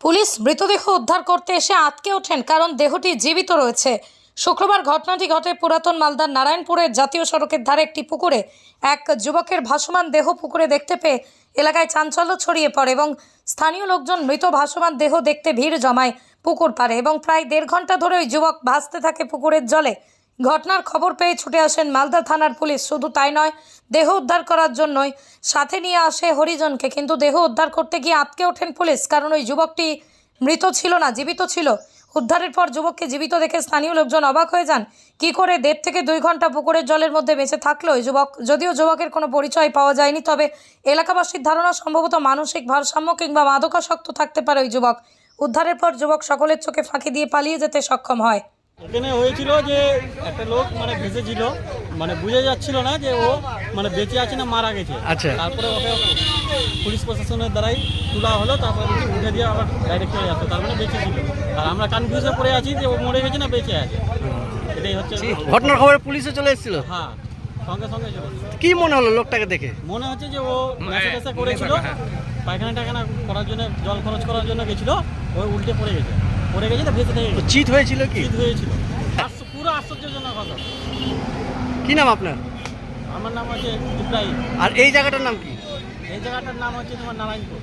Police মৃতদেহ উদ্ধার করতে এসে আটকে ওঠেন কারণ দেহটি জীবিত রয়েছে। শুক্রবার ঘটনাটি ঘটে পুরাতন মালদার নারায়ণপুরের জাতীয় সড়কের ধারে একটি পুকুরে। এক যুবকের ভাসমান দেহ পুকুরে দেখতে পেয়ে এলাকায় চাঞ্চল্য ছড়িয়ে পড়ে এবং স্থানীয় লোকজন মৃত ভাসমান দেহ দেখতে ভিড় জমায় পুকুর পাড়ে এবং প্রায় দেড় ঘণ্টা ধরে ওই যুবক ভাসতে থাকে পুকুরের জলে। ঘটনার খবর পেয়ে ছুটে আসেন মালদা থানার পুলিশ। শুধু তাই নয়, দেহ উদ্ধার করার জন্যই সাথে নিয়ে আসে হরিজনকে, কিন্তু দেহ উদ্ধার করতে গিয়ে আটকে ওঠেন পুলিশ। কারণ ওই যুবকটি মৃত ছিল না, জীবিত ছিল। উদ্ধারের পর যুবককে জীবিত দেখে স্থানীয় লোকজন অবাক হয়ে যান। কি করে দেড় থেকে দুই ঘণ্টা পুকুরের জলের মধ্যে বেঁচে থাকল ওই যুবক? যদিও যুবকের কোনো পরিচয় পাওয়া যায়নি, তবে এলাকাবাসীর ধারণা সম্ভবত মানসিক ভারসাম্য কিংবা মাদকাসক্ত থাকতে পারে ওই যুবক। উদ্ধারের পর যুবক সকলের চোখে ফাঁকি দিয়ে পালিয়ে যেতে সক্ষম হয়। এখানে হয়েছিল যে একটা লোক মানে ভেসেছিল মানে বুঝে যাচ্ছিল না যে ও মানে বেঁচে আছে না মারা গেছে। আচ্ছা। তারপরে ওকে পুলিশ প্রশাসনের দ্বারাই তোলা হলো তারপরে উঠে দিয়ে আবার ডাইরেক্ট চলে যাচ্ছে তার মানে বেঁচে ছিল। আর আমরা কনফিউজে পড়ে আছি যে ও মরে গেছে না বেঁচে আছে। এটাই হচ্ছে ঘটনার খবরে পুলিশে চলে এসেছিল? হ্যাঁ সঙ্গে সঙ্গে চলে কি মনে হলো লোকটাকে দেখে? মনে হচ্ছে যে ও নেশা করেছিল পায়খানা টায়খানা করার জন্য জল খরচ করার জন্য গেছিল ও উল্টে পড়ে গেছে। পড়ে গেছে তো ভেসে থেকে তো গেছে চিট হয়েছিল কি? শীত হয়েছিল। পুরো আশ্চর্যজনক কথা। কি নাম আপনার? আমার নাম হচ্ছে ইব্রাহিম। আর এই জায়গাটার নাম কি? এই জায়গাটার নাম হচ্ছে তোমার নারায়ণপুর।